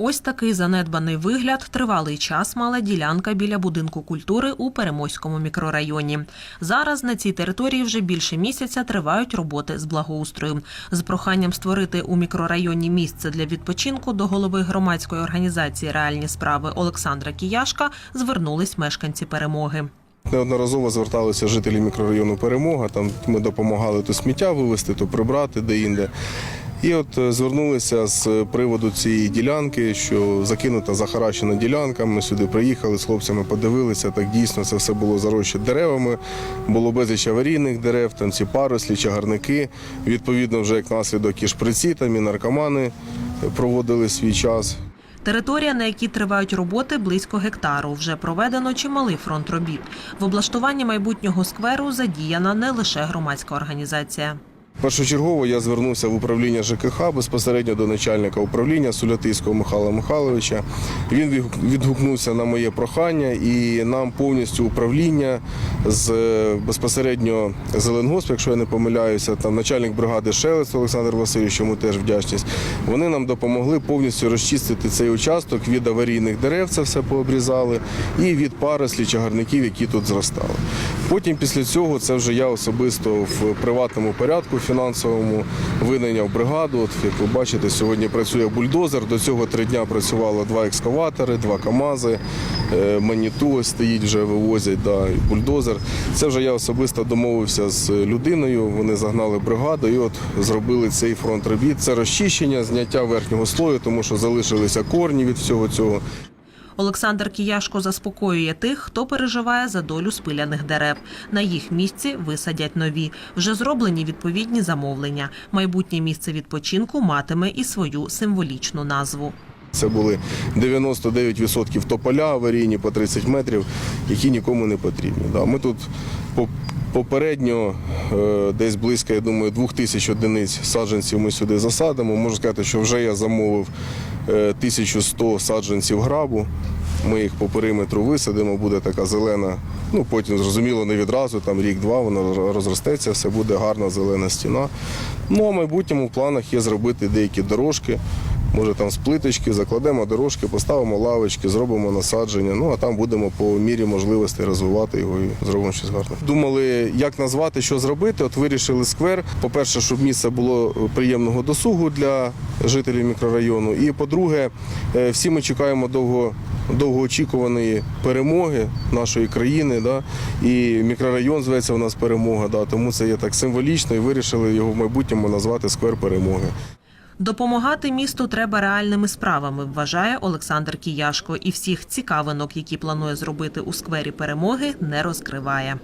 Ось такий занедбаний вигляд тривалий час мала ділянка біля будинку культури у Перемойському мікрорайоні. Зараз на цій території вже більше місяця тривають роботи з благоустрою. З проханням створити у мікрорайоні місце для відпочинку до голови громадської організації Реальні справи Олександра Кіяшка звернулись мешканці перемоги. Неодноразово зверталися жителі мікрорайону Перемога. Там ми допомагали то сміття вивезти, то прибрати де-інде. І от е, звернулися з приводу цієї ділянки, що закинута захаращена ділянка. Ми сюди приїхали з хлопцями, подивилися. Так дійсно це все було зарощено деревами. Було безліч аварійних дерев, там ці парослі, чагарники. Відповідно, вже як наслідок і шприці, там і наркомани проводили свій час. Територія, на якій тривають роботи, близько гектару. Вже проведено чималий фронт робіт. В облаштуванні майбутнього скверу задіяна не лише громадська організація. Першочергово я звернувся в управління ЖКХ безпосередньо до начальника управління Сулятийського Михайла Михайловича. Він відгукнувся на моє прохання і нам повністю управління з е, безпосередньо Зеленгосп, якщо я не помиляюся, там начальник бригади Шелест Олександр Васильович, йому теж вдячність. Вони нам допомогли повністю розчистити цей участок від аварійних дерев, це все пообрізали, і від парослі чагарників, які тут зростали. Потім після цього це вже я особисто в приватному порядку фінансовому винайняв бригаду. От як ви бачите, сьогодні працює бульдозер. До цього три дня працювало два екскаватори, два КАМАЗи, е, маніту стоїть, вже вивозять да, бульдозер. Це вже я особисто домовився з людиною. Вони загнали бригаду і от зробили цей фронт робіт. Це розчищення, зняття верхнього слою, тому що залишилися корні від всього цього. Олександр Кіяшко заспокоює тих, хто переживає за долю спиляних дерев. На їх місці висадять нові. Вже зроблені відповідні замовлення. Майбутнє місце відпочинку матиме і свою символічну назву. Це були 99% тополя аварійні по 30 метрів, які нікому не потрібні. Ми тут попередньо е, десь близько, я думаю, 2000 одиниць саджанців ми сюди засадимо. Можу сказати, що вже я замовив е, 1100 саджанців грабу. Ми їх по периметру висадимо, буде така зелена. Ну потім зрозуміло не відразу, там рік-два воно розростеться, все буде гарна зелена стіна. Ну а в майбутньому в планах є зробити деякі дорожки. Може там з плиточки, закладемо дорожки, поставимо лавочки, зробимо насадження. Ну а там будемо по мірі можливостей розвивати його і зробимо щось гарне. Думали, як назвати, що зробити. От вирішили сквер. По-перше, щоб місце було приємного досугу для жителів мікрорайону. І по-друге, е, всі ми чекаємо довго. Довгоочікуваної перемоги нашої країни, да, і мікрорайон зветься у нас перемога. Да, тому це є так символічно і вирішили його в майбутньому назвати сквер перемоги. Допомагати місту треба реальними справами, вважає Олександр Кіяшко. І всіх цікавинок, які планує зробити у сквері перемоги, не розкриває.